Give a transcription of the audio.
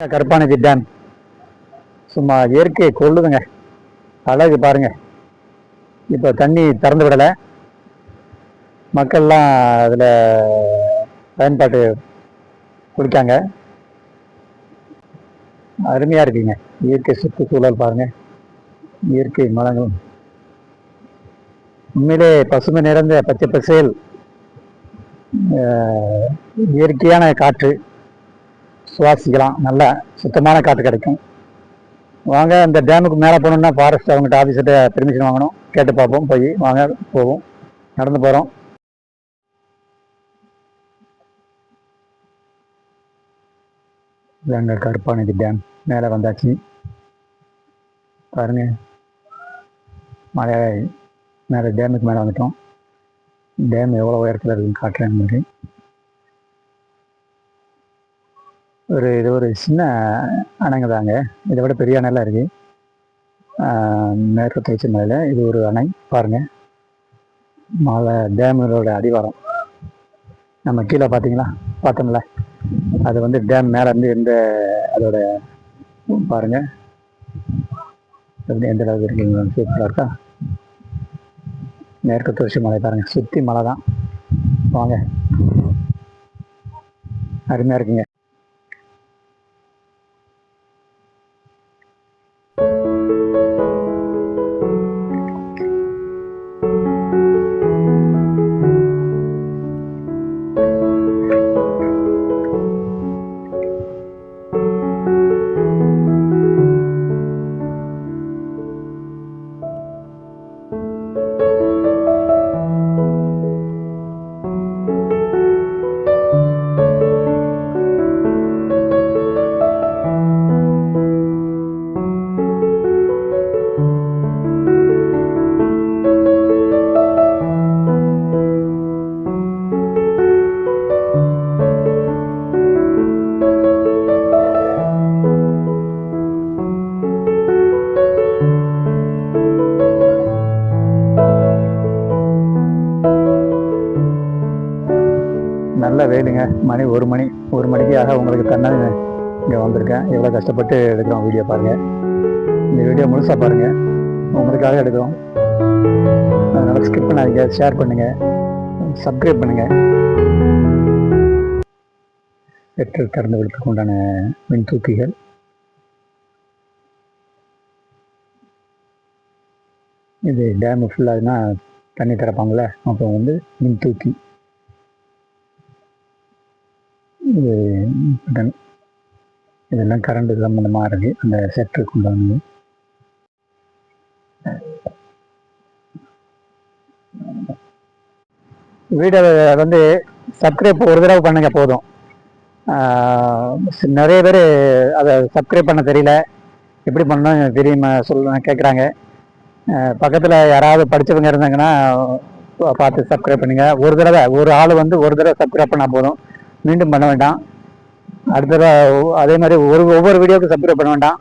கருப்பானதி dam சும்மா இயற்கையை கொள்ளுதுங்க அழகு பாருங்க. இப்போ தண்ணி திறந்து விடலை. மக்கள்லாம் அதில் பயன்பாட்டு குளிக்காங்க அருமையாக இருக்குங்க. இயற்கை சுற்றுச்சூழல் பாருங்க. இயற்கை மலங்களும் உண்மையிலே பசுமை நிறைந்த பச்சை பசேல் இயற்கையான காற்று. சுவாசிக்கலாம். நல்லா சுத்தமான காற்று கிடைக்கும். வாங்க இந்த டேமுக்கு மேலே போகணுன்னா ஃபாரஸ்ட் அவங்ககிட்ட ஆஃபீஸ்கிட்ட பெர்மிஷன் வாங்கணும். கேட்டு பார்ப்போம். போய் வாங்க போவோம். நடந்து போகிறோம் இதாங்க கருப்பானதி டேம். மேலே வந்தாச்சு. பாருங்க. மழை மேலே டேமுக்கு மேலே வந்துட்டோம். டேம் எவ்வளோ உயரத்தில் இருக்குன்னு காட்டுறேன் உங்களுக்கு. ஒரு இது ஒரு சின்ன அணைங்க தாங்க இதை விட பெரிய அணைலாம் இருக்கு. மேற்கு தொடர்ச்சி மலையில் இது ஒரு அணை. பாருங்கள் மலை டேம்களோட அடிவாரம். நம்ம கீழே பார்த்தீங்களா? பார்த்தோம்ல. அது வந்து டேம் மேலே இருந்து எந்த அதோட பாருங்க. எப்படி எந்த அளவுக்கு இருக்குங்க சூப்பராக இருக்கா? மேற்கு தொடர்ச்சி மலை பாருங்கள் சுற்றி மலை தான். வாங்க. அருமையாக இருக்குங்க. வெயிலுங்க மணி ஒரு மணி ஒரு மணிக்கு ஆக உங்களுக்கு தன்னால இங்கே வந்திருக்கேன். எவ்வளோ கஷ்டப்பட்டு எடுக்கிறோம் வீடியோ பாருங்கள் இந்த வீடியோ முழுசாக பாருங்கள் உங்களுக்காக எடுக்கிறோம். அதனால் ஸ்கிப் பண்ணாதீங்க. ஷேர் பண்ணுங்கள் சப்ஸ்கிரைப் பண்ணுங்கள் பெட்ரோல் திறந்து விடுத்துக்கு உண்டான மின் தூக்கிகள். இது டேமு ஃபுல்லாகுனா தண்ணி திறப்பாங்களே அப்போ வந்து மின் தூக்கி. இது பட்டன் இதெல்லாம் கரண்ட் சம்மந்தமாக இருக்குது அந்த செட்டுக்கு உண்டானது வீடியோ வந்து. சப்ஸ்கிரைப் ஒரு தடவை பண்ணுங்க போதும். நிறைய பேர் அதை சப்ஸ்கிரைப் பண்ண தெரியல. எப்படி பண்ணணும் தெரியுமா சொல்ல கேட்குறாங்க பக்கத்தில் யாராவது படித்தவங்க இருந்தாங்கன்னா பார்த்து சப்ஸ்கிரைப் பண்ணுங்கள் ஒரு தடவை ஒரு ஆள் வந்து ஒரு தடவை சப்ஸ்கிரைப் பண்ணால் போதும். மீண்டும் பண்ண வேண்டாம். அடுத்த அதே மாதிரி ஒரு ஒவ்வொரு வீடியோவுக்கு சப்ஸ்கிரைப் பண்ண வேண்டாம்.